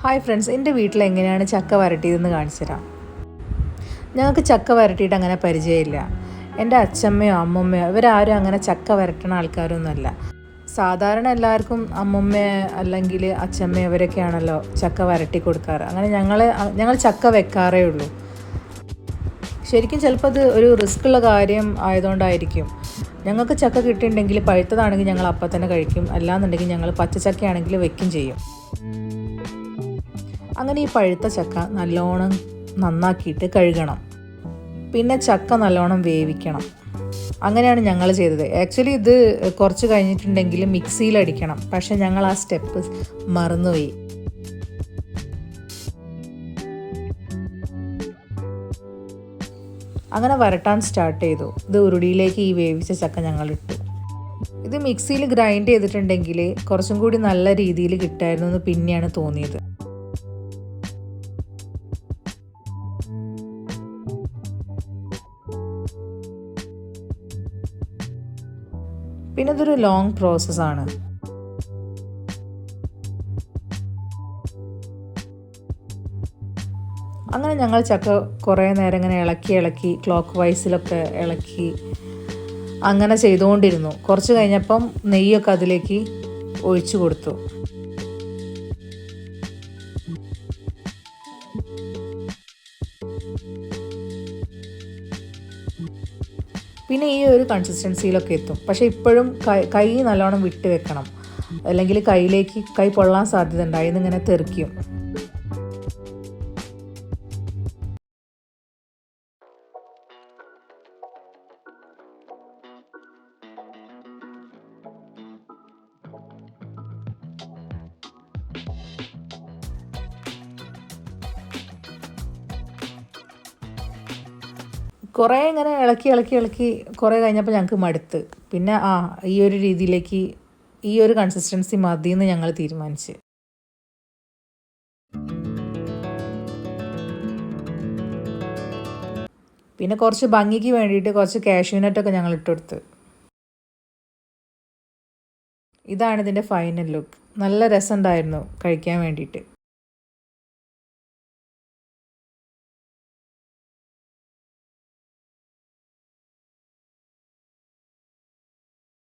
Hi friends എന്റെ വീട്ടിൽ എങ്ങനെയാണ് ചക്ക വരട്ടിയതെന്ന് കാണിച്ചു തരാം. ഞങ്ങൾക്ക് ചക്ക വരട്ടിയിട്ട് അങ്ങനെ പരിചയമില്ല. എന്റെ അച്ഛമ്മയോ അമ്മമ്മയോ ഇവരാരും അങ്ങനെ ചക്ക വരട്ടണ ആൾക്കാരൊന്നുമല്ല. സാധാരണ എല്ലാവർക്കും അമ്മമ്മ അല്ലെങ്കിൽ അച്ഛമ്മ ഇവരൊക്കെയാണല്ലോ ചക്ക വരട്ടി കൊടുക്കാറ്. അങ്ങനെ ഞങ്ങൾ ഞങ്ങൾ ചക്ക വെക്കാറേ ഉള്ളൂ. ശരിക്കും ചിലപ്പോൾ അത് ഒരു റിസ്ക് ഉള്ള കാര്യം ആയതുകൊണ്ടായിരിക്കും. ഞങ്ങൾക്ക് ചക്ക കിട്ടിയിട്ടുണ്ടെങ്കിൽ പഴുത്തതാണെങ്കിൽ ഞങ്ങൾ അപ്പം തന്നെ കഴിക്കും. അല്ലാന്നുണ്ടെങ്കിൽ ഞങ്ങൾ പച്ചച്ചക്കയാണെങ്കിൽ വെക്കും ചെയ്യും. അങ്ങനെ ഈ പഴുത്ത ചക്ക നല്ലോണം നന്നാക്കിയിട്ട് കഴുകണം. പിന്നെ ചക്ക നല്ലോണം വേവിക്കണം. അങ്ങനെയാണ് ഞങ്ങൾ ചെയ്തത്. ആക്ച്വലി ഇത് കുറച്ച് കഴിഞ്ഞിട്ടുണ്ടെങ്കിൽ മിക്സിയിൽ അടിക്കണം പക്ഷെ ഞങ്ങൾ ആ സ്റ്റെപ്പ് മറന്നുപോയി. അങ്ങനെ വരട്ടാൻ സ്റ്റാർട്ട് ചെയ്തു. ഇത് ഉരുടിയിലേക്ക് ഈ വേവിച്ച ചക്ക ഞങ്ങൾ ഇട്ടു. ഇത് മിക്സിയിൽ ഗ്രൈൻഡ് ചെയ്തിട്ടുണ്ടെങ്കിൽ കുറച്ചും കൂടി നല്ല രീതിയിൽ കിട്ടായിരുന്നു എന്ന് പിന്നെയാണ് തോന്നിയത്. പിന്നെ ഇതൊരു ലോങ് പ്രോസസ്സാണ് അങ്ങനെ ഞങ്ങൾ ചക്ക കുറേ നേരം ഇങ്ങനെ ഇളക്കി ഇളക്കി ക്ലോക്ക് വൈസിലൊക്കെ ഇളക്കി അങ്ങനെ ചെയ്തുകൊണ്ടിരുന്നു. കുറച്ച് കഴിഞ്ഞപ്പം നെയ്യൊക്കെ അതിലേക്ക് ഒഴിച്ചു കൊടുത്തു. പിന്നെ ഈ ഒരു കൺസിസ്റ്റൻസിയിലൊക്കെ എത്തും. പക്ഷേ ഇപ്പോഴും കൈ കൈ നല്ലോണം വിട്ട് വെക്കണം. അല്ലെങ്കിൽ കൈയിലേക്ക് കൈ പൊള്ളാൻ സാധ്യത ഉണ്ടായി ഇങ്ങനെ തെറിക്കും. കുറേ ഇങ്ങനെ ഇളക്കി ഇളക്കി ഇളക്കി കുറേ കഴിഞ്ഞപ്പോൾ ഞങ്ങൾക്ക് മടുത്ത്. പിന്നെ ആ ഈ ഒരു രീതിയിലേക്ക് ഈ ഒരു കൺസിസ്റ്റൻസി മതി എന്ന് ഞങ്ങൾ തീരുമാനിച്ച്. പിന്നെ കുറച്ച് ഭംഗിക്ക് വേണ്ടിയിട്ട് കുറച്ച് കാഷ്യൂനട്ടൊക്കെ ഞങ്ങൾ ഇട്ടുകൊടുത്ത് ഇതാണ് ഇതിന്റെ ഫൈനൽ ലുക്ക് നല്ല രസമുണ്ടായിരുന്നു കഴിക്കാൻ വേണ്ടിയിട്ട്.